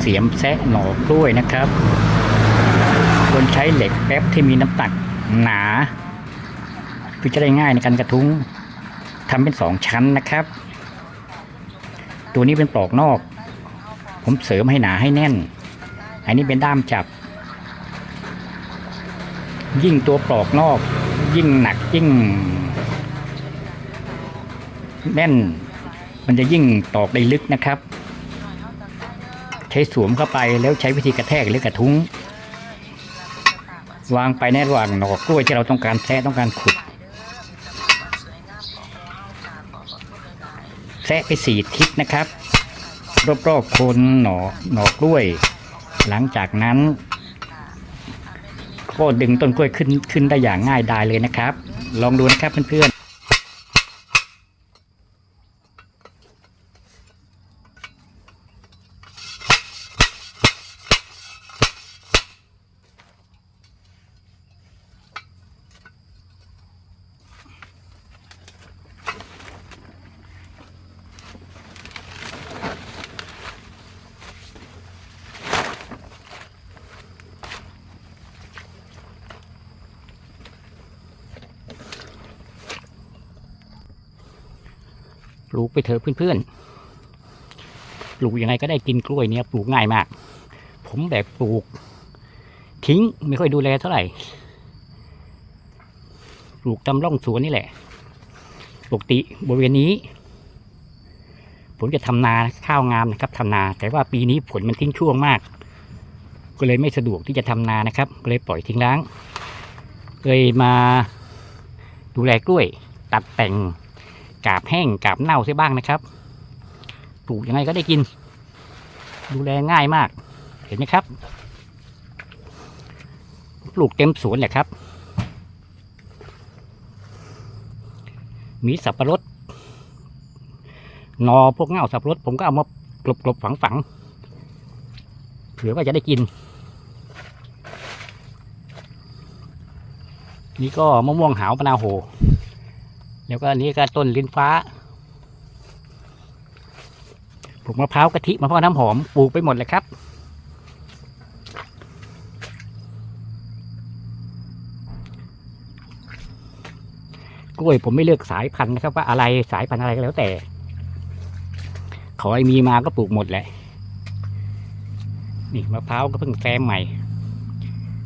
เสียมแซะหน่อกล้วยนะครับ ควรใช้เหล็กแป๊บที่มีน้ำหนักหนาคือจะได้ง่ายในการกระทุ้งทำเป็นสองชั้นนะครับ ตัวนี้เป็นปลอกนอก ผมเสริมให้หนาให้แน่น อันนี้เป็นด้ามจับ ยิ่งตัวปลอกนอก ยิ่งหนักยิ่ง แน่น มันจะยิ่งตอกได้ลึกนะครับ ใช้สวมเข้าไปแล้วใช้วิธีกระแทกหรือกระทุ้ง วางไปในระหว่างหนอกกล้วยที่เราต้องการแทะต้องการขุดแทะไปสี่ทิศนะครับ รอบๆโคนหนอหนอกล้วย หลังจากนั้นก็ดึงต้นกล้วยขึ้นขึ้นได้อย่างง่ายดายเลยนะครับ ลองดูนะครับเพื่อนๆ ปลูกไปเถอะเพื่อนๆ ปลูกยังไงก็ได้กินกล้วยเนี่ยปลูกง่ายมาก ผมแบบปลูก ทิ้งไม่ค่อยดูแลเท่าไหร่ ปลูกตามร่องสวนนี่แหละ ปกติบริเวณนี้ ผมจะทำนาข้าวงามนะครับทำนา แต่ว่าปีนี้ผลมันทิ้งช่วงมาก ก็เลยไม่สะดวกที่จะทำนานะครับ ก็เลยปล่อยทิ้งร้าง เลยมาดูแลกล้วย ตัดแต่ง กาบแห้งกาบเน่าใช่บ้างนะครับปลูกยังไงก็ได้กิน ดูแลง่ายมาก เห็นไหมครับ ปลูกเต็มสวนแหละครับ มีสับปะรดหนอพวกเง่าสับปะรดผมก็เอามากลบกลบฝังฝังเผื่อว่าจะได้กิน นี่ก็มะม่วงหาวมะนาวโห แล้วก็อันนี้ก็ต้นลิ้นฟ้าปลูกมะพร้าวกะทิมะพร้าวน้ำหอมปลูกไปหมดเลยครับ กล้วยผมไม่เลือกสายพันธุ์นะครับ ว่าอะไรสายพันธุ์อะไรก็แล้วแต่ ขอให้มีมาก็ปลูกหมดแหละนี่มะพร้าวก็เพิ่งแซมใหม่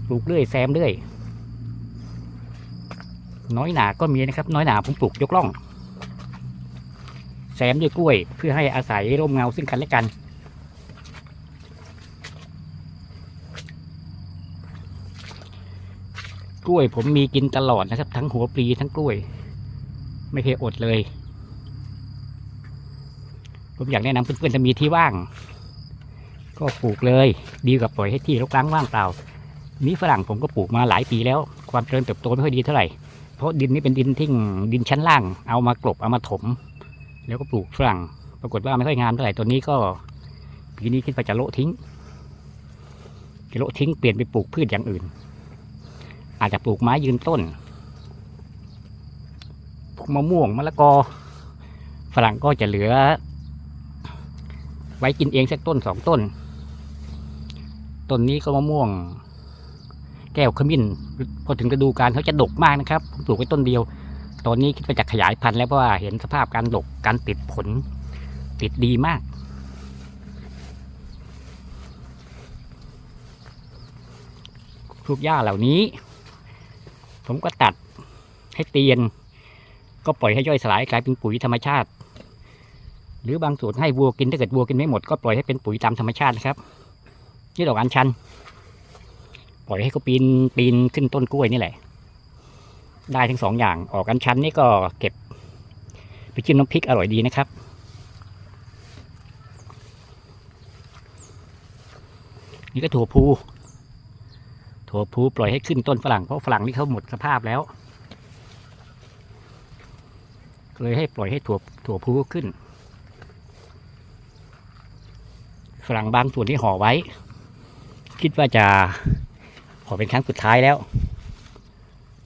ปลูกเรื่อยแซมเรื่อย น้อยหนาก็มีนะครับ น้อยหนาผมปลูกยกล่องแซมด้วยกล้วย เพื่อให้อาศัยร่มเงาซึ่งกันและกัน กล้วยผมมีกินตลอดนะครับ ทั้งหัวปลีทั้งกล้วย ไม่เคยอดเลย ผมอยากแนะนำเพื่อนๆถ้ามีที่ว่าง ก็ปลูกเลย ดีกว่าปล่อยให้ที่รกร้างว่างเปล่า มีฝรั่งผมก็ปลูกมาหลายปีแล้ว ความเจริญเติบโตไม่ค่อยดีเท่าไหร่ ราะดินนี้เป็นดินที่ดินชั้นล่าง เอามากลบเอามาถม แล้วก็ปลูกฝรั่ง ปรากฏว่าไม่ค่อยงามเท่าไหร่ตัวนี้ก็ปีนี้คิดว่าจะโละทิ้งจะโละทิ้งเปลี่ยนไปปลูกพืชอย่างอื่น อาจจะปลูกไม้ยืนต้นพวกมะม่วงมะละกอ ฝรั่งก็จะเหลือ ไว้กินเองสักต้นสองต้น ต้นนี้ก็มะม่วง แก้วขมิ้น พอถึงฤดูกาลเขาจะดกมากนะครับผมปลูกไว้ต้นเดียว ตอนนี้คิดว่าจะขยายพันธุ์แล้วเพราะว่าเห็นสภาพการดกการติดผลติดดีมากพวกหญ้าเหล่านี้ ผมก็ตัดให้เตียน ก็ปล่อยให้ย่อยสลายกลายเป็นปุ๋ยธรรมชาติ หรือบางส่วนให้วัวกินถ้าเกิดวัวกินไม่หมดก็ปล่อยให้เป็นปุ๋ยตามธรรมชาตินะครับนี่ดอกอัญชัน ล่อยให้เขาปีนปีนขึ้นต้นกล้วยนี่แหละ ได้ทั้งสองอย่างออกกันชั้นนี่ก็เก็บ ไปจิ้มน้ำพริกอร่อยดีนะครับนี่ก็ถั่วพูถั่วพูปล่อยให้ขึ้นต้นฝรั่งเพราะฝรั่งนี่เขาหมดสภาพแล้วเลยให้ปล่อยให้ถั่วถั่วพูขึ้น ฝรั่งบางส่วนที่ห่อไว้ คิดว่าจะ อเป็นครั้งสุดท้ายแล้ว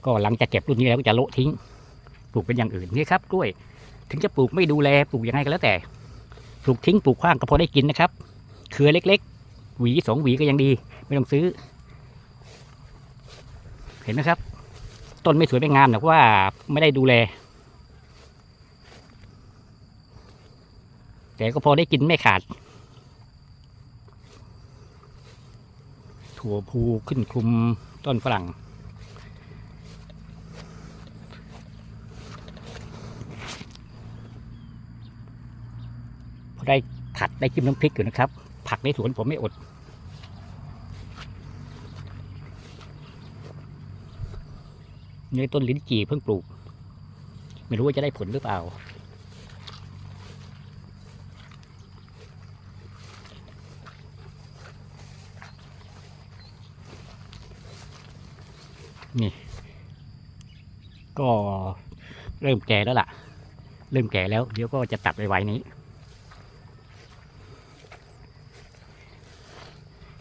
ก็หลังจากเก็บรุ่นนี้แล้วก็จะโละทิ้ง ปลูกเป็นอย่างอื่นนี่ครับกล้วย ถึงจะปลูกไม่ดูแลปลูกยังไงก็แล้วแต่ ปลูกทิ้งปลูกขว้างก็พอได้กินนะครับ เครือเล็ก ๆ หวีสองหวีก็ยังดี ไม่ต้องซื้อ เห็นไหมครับ ต้นไม่สวยไม่งามแต่ว่าไม่ได้ดูแล แต่ก็พอได้กินไม่ขาด ถั่วพูขึ้นคลุมต้นฝรั่ง พอได้ผัดได้จิ้มน้ำพริกอยู่นะครับ ผักในสวนผมไม่อดนี่ต้นลิ้นจี่เพิ่งปลูก ไม่รู้ว่าจะได้ผลหรือเปล่า นี่ ก็เริ่มแก่แล้วล่ะ เริ่มแก่แล้ว เดี๋ยวก็จะตัดไวๆนี้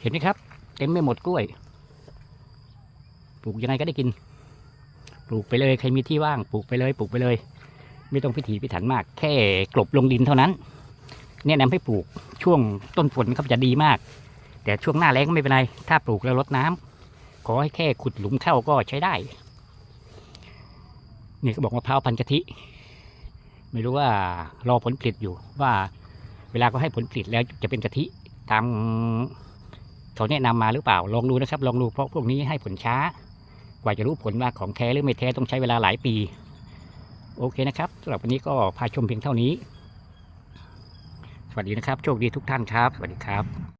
เห็นไหมครับ เต็มไม่หมดกล้วย ปลูกยังไงก็ได้กิน ปลูกไปเลยใครมีที่ว่าง ปลูกไปเลย ปลูกไปเลย ไม่ต้องพิถีพิถันมาก แค่กลบลงดินเท่านั้น แนะนำให้ปลูกช่วงต้นฝนครับจะดีมาก แต่ช่วงหน้าแล้งไม่เป็นไร ถ้าปลูกแล้วรดน้ำ ขอให้แค่ขุดหลุมเข้าก็ใช้ได้นี่ก็บอกมะพร้าวพันกะทิ ไม่รู้ว่ารอผลผลิตอยู่ว่าเวลาก็ให้ผลผลิตแล้วจะเป็นกะทิตามเขาแนะนำมาหรือเปล่าลองดูนะครับลองดูเพราะพวกนี้ให้ผลช้า กว่าจะรู้ผลว่าของแท้หรือไม่แท้ต้องใช้เวลาหลายปี โอเคนะครับสำหรับวันนี้ก็พาชมเพียงเท่านี้ สวัสดีนะครับ โชคดีทุกท่านครับ สวัสดีครับ